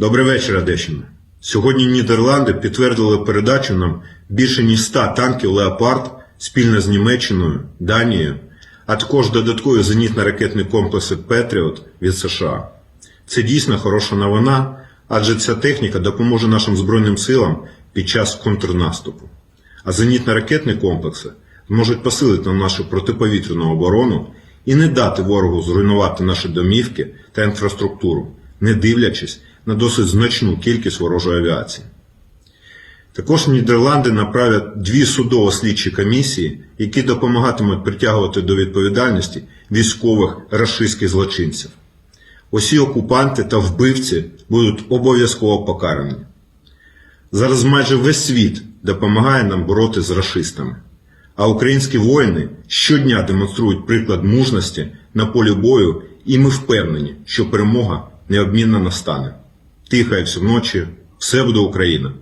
Добрий вечір, Одещина. Сьогодні Нідерланди підтвердили передачу нам більше ніж 100 танків Леопард спільно з Німеччиною, Данією, а також додаткові зенітно-ракетні комплекси Петріот від США. Це дійсно хороша новина, адже ця техніка допоможе нашим Збройним силам під час контрнаступу. А зенітно-ракетні комплекси зможуть посилити нашу протиповітряну оборону і не дати ворогу зруйнувати наші домівки та інфраструктуру, не дивлячись на досить значну кількість ворожої авіації. Також Нідерланди направлять дві судово-слідчі комісії, які допомагатимуть притягувати до відповідальності військових рашистських злочинців. Усі окупанти та вбивці будуть обов'язково покарані. Зараз майже весь світ допомагає нам бороти з рашистами. А українські воїни щодня демонструють приклад мужності на полі бою, і ми впевнені, що перемога неодмінно настане. Тихо, як всю вночі, все буде Україна!